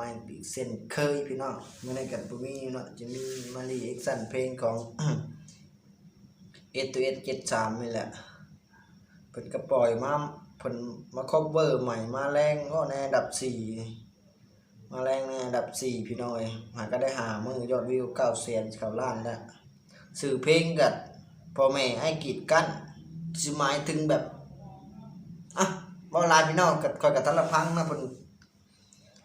มาอีกเส้นเคยพี่น้องเมื่อในกันบ่มีเนาะจะมีมารีเอ็กซันเพลงของเอตัวเอเจ็ดสามนี่แหละเพิ่นก็ปล่อยมาเพิ่นมาคอบเวอร์ใหม่มาแรงก็ในอันดับสี่มาแรงในอันดับสี่พี่น้อยหาก็ได้หามือยอดวิวเก้าแสนเข้าล้านแล้วสื่อเพลงกับพ่อแม่ให้กีดกันสิหมายถึงแบบอะบ่หลายพี่น้องกับคอยกับทะลพังนะเพิ่น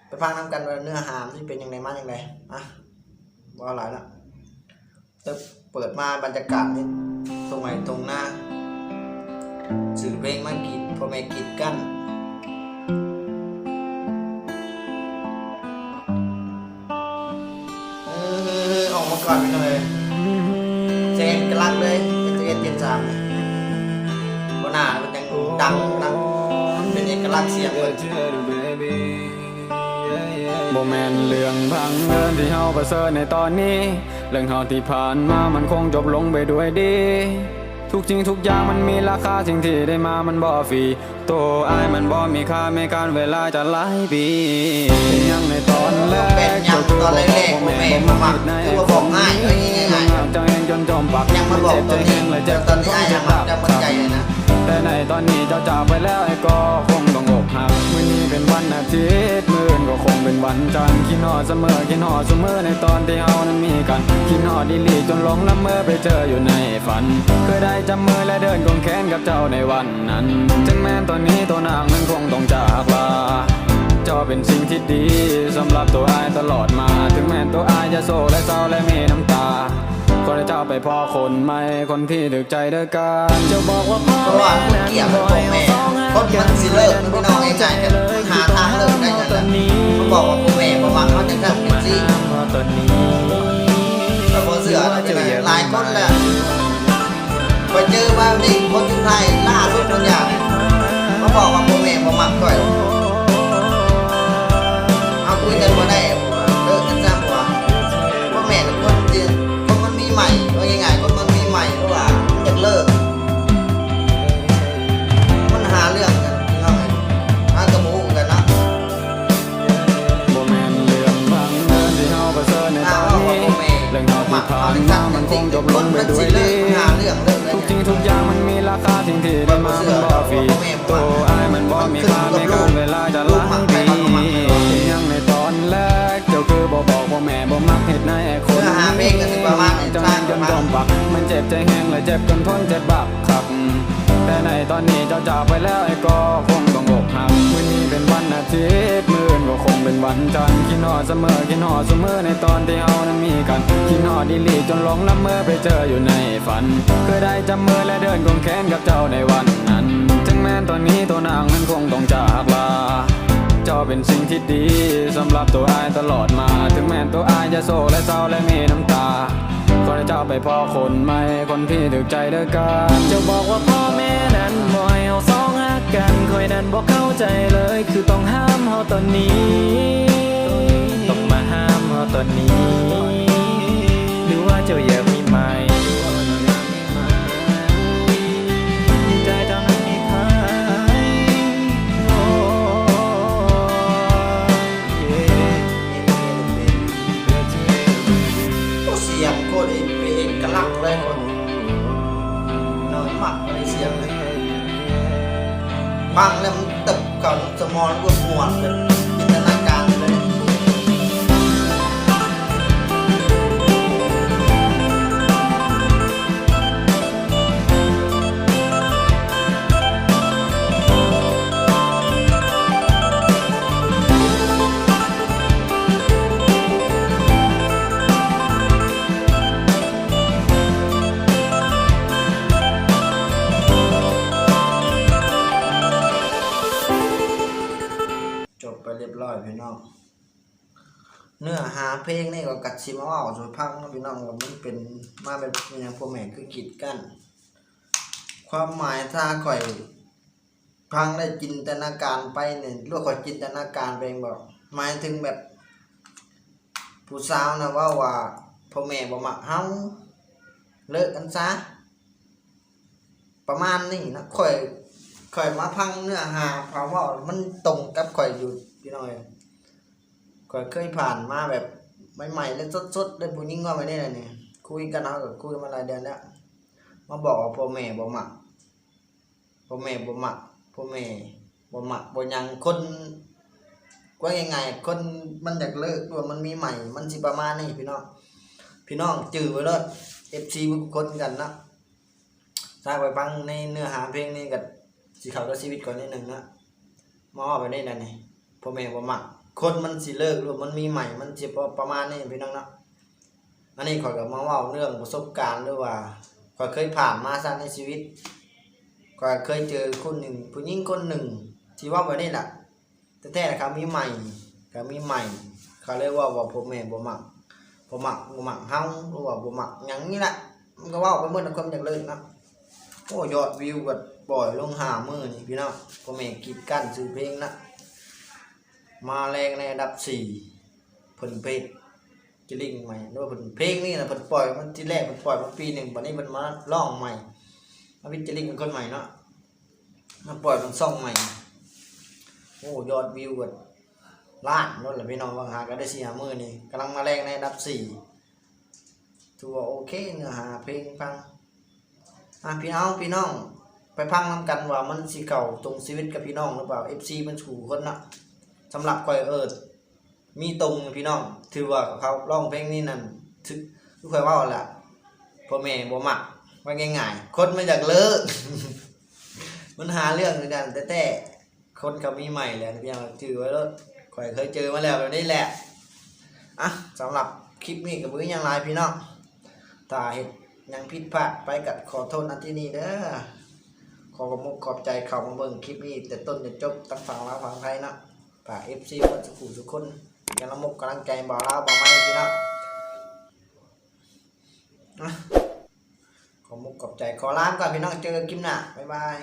ไปฟังนํกันว่าเนื้อหามันสิเป็นยังไงมาจังไดอะบ่าหลายละตึ๊บเปิดมาบรรยากาศนี่ตรงไหนตรงหน้าสื่อเพลงมากีดพอแม่กีดกันเออออกมาก่อนไปหน่อยเจนกำลังเลยเจนเจนสามบนหน้ามันยังดังดังเป็นเอกลักษณ์เสียงเลย บ่แม่นเรื่องพังเอินที่เฮาประเสริฐในตอนนี้ เรื่องเฮาที่ผ่านมามันคงจบลงไปด้วยดี ทุกจริงทุกอย่างมันมีราคาสิ่งที่ได้มามันบ่ฟรีตัวอายมันบ่มีค่าไม่การเวลาจะหลายปีเป็นหยังในตอนแรเป็นกหยังตอนแรกๆบ่แม่นบ่มักคือว่าบอกง่ายเอ้ยง่ายๆเจ้าเองจนจอมปักยังมาบอกตอนนี้เจ็บใจเองและเจ็บตอนนี้ไอ้ยังมันยังมันใจเลยนะแต่ในตอนนี้เจ้าจากไปแล้วไอ้ก็คงต้องอกหักมื้อนี้เป็นวันอาทิตย์มื้ออื่นก็คงเป็น วันจันทร์คิดฮอดเสมอคิดฮอดเสมอในตอนที่เฮานั้นมีกันคิดฮอดดีลีจนหลงละเมอไปเจออยู่ในฝัน เคยได้จับมือและเดินกงแขนกับเจ้าในวันนั้นถึงแม้ตอนนี้ตัวนางนั้นคงต้องจากลาเจ้าเป็นสิ่งที่ดีสำหรับตัวอายตลอดมา ถึงแม้ตัวอายจะโศกและเศร้าและมีน้ำตาก็ได้เจ้าไปพ่อคนใหม่คนที่ถึกใจเด้อกันเจ้าบอกว่าพ่อเพราะว่าแม่นั้นเกียวกับบ่พ่อแม่เอาสองหาคนมันสิเลิกมันพี่น้องง่ายๆกันหาทางเลิกได้ยังไงมัน บอกว่าพ่อแม่ประวังเขาจะทำเป็นสิตอนนี้แต่พอเสือเราจะหลายคนแหละไปเจอมาดิคนที่ไทยล่าสุดบางอย่างมาบอกว่าพ่อแม่ประมักก่อย จบลงไปด้วยดีหาเรื่องเลิกเลยทุกจริงทุกอย่างมันมีราคาสิ่งที่ได้มามันบ่ฟรีตัวอายมันบ่มีค่าในการเวลาจะหลายปียังในตอนแรกเจ้าคือบ่บอกว่าแม่บ่มักเฮ็ดในไอ้คนนี้เจ้าจนจมปักมันเจ็บใจแห้งและเจ็บจนทนเจ็บบักครับแต่ในตอนนี้เจ้าจากไปแล้วไอ้ก็คงต้องอกหักวันนี้เป็นวันอาทิตย์มื่น เป็นวันจันทร์คิดฮอดเสมอคิดฮอดเสมอในตอนที่เฮานั้นมีกันคิดฮอดดีลีจนหลงละเมอไปเจออยู่ในฝัน เคยได้จำเมือและเดินกงแขนกับเจ้าในวันนั้นถึงแม้ตอนนี้ตัวนางนั้นคงต้องจากลาเจ้าเป็นสิ่งที่ดีสำหรับตัวอายตลอดมา ถึงแม้ตัวอายจะโศกและเศร้าและมีน้ำตา คนเจ้าไปพ่อคนใหม่คนพี่ถึกใจเด้อกันจะบอกว่าพ่อแม่นั้นบ่อยเอาสองหักกันคอยนั้นบอกเข้าใจเลย คือต้องห้ามเฮาตอนนี้ ต้องมาห้ามเฮาตอนนี้ เรียบร้อยพี่น้องเนื้อหาเพลงนี่ก็กัดชิมาว่าสุพังนะพี่น้องว่ามันเป็นมาเป็นอย่างพวกแม่คือกีดกัน ความหมายถ้าข่อยพังได้จินตนาการไปเนี่ยลวกข่อยจินตนาการเองบอกหมายถึงแบบ ผู้สาวนะว่าว่าพ่อแม่บ่มักเฮาเลิกกันซะประมาณนี้นะข่อยข่อยมาพังเนื้อหาเพราะว่ามันตรงกับข่อยอยู่ พี่น้อยก็เคยผ่านมาแบบใหม่ๆแล้วสดๆได้ผู้หญิงว่าไม่ได้เลยนี่คุยกันเอาก็คุยมาหลายเดือนแล้วมาบอกว่าพ่อแม่บ่มักพ่อแม่บ่มักพ่อแม่บ่มักบ่ยังคนว่าง่ายๆคนมันอยากเลิกหรือว่ามันมีใหม่ มันสิประมาณนี้พี่น้องพี่น้องจื้อไว้เลย FC บุคคลกันนะถ้าไปฟังในเนื้อหาเพลงนี้ก็สิข้ากับชีวิตก่อนนิดหนึ่งนะมาว่าไปได้นั่นนี่ พ่อแม่บ่มักคนมันสิเลิกหรือมันมีใหม่มันสิประมาณนี้พี่น้องเนาะอันนี้ขอยก็มาเว่าเรื่องประสบการณ์ด้วยว่าขอยเคยผ่านมาซะในชีวิตขอยเคยเจอคนหนึ่งผู้หญิงคนหนึ่งที่ว่าไว้นี่แหละแต่แท้ๆนะครับมีใหม่ก็มีใหม่ เขาเรียกว่าว่าพ่อแม่บ่มักบ่มักบ่มักเฮาหรือว่าบ่มักหยังนี่แหละมันก็เว้าไปหมดทุกคนอยากเลิกนะโอ้ยอดวิวก็ปล่อยลงหามือนี่พี่น้องพ่อแม่กีดกันซื้อเพลงนะ มาแรงในอันดับสี่ผลเพลงจะลิงใหม่ด้วยผลเพลงนี่นะผลปล่อยมันที่แรกมันปล่อยมาปีหนึ่งวันนี้มันมาล่องใหม่มาวิจลิงเป็นคนใหม่เนาะมาปล่อยมันซ่องใหม่โอ้ยอดวิวกันล้านนั่นแหละพี่น้องบางหาก็ได้สี่หามือนี่กำลังมาแรงในอันดับสี่ถือว่าโอเคเนื้อหาเพลงฟังอะพี่น้องพี่น้องไปพังนำกันว่ามันสีเก่าตรงชีวิตกับพี่น้องหรือเปล่า FC มันถูกคนเนาะ สำหรับคอยเอิดมีตรงพี่น้อง ถือว่าเขาร้องเพลงนี้นั่นถือทุกคนว่าแหละพ่อแม่บ่มักว่าง่ายๆคนมันอยากเลิก มันหาเรื่องกันแต่แต่คนเขามีใหม่แล้วพี่น้องถือไว้แล้วคอยเคยเจอมาแล้วแบบนี้แหละอะสำหรับคลิปนี้กับมือยังไรพี่น้องถ้าเห็นยังผิดพลาดไปกับขอโทษนะที่นี่เด้อขอขอบคุณขอบใจเขามาเบิ่งคลิปนี้ แต่ต้นจนจบตั้งฝั่งลาวฝั่งไทยนะ ฝากเอฟซีวัดสุขุทุกคนกำลังมกกำลังใจบ่าวลาวบ่าวไม้พี่น้องอะขอมุกขอบใจขอลาก่อนพี่น้องเจอกันคลิปหน้าบ๊ายบาย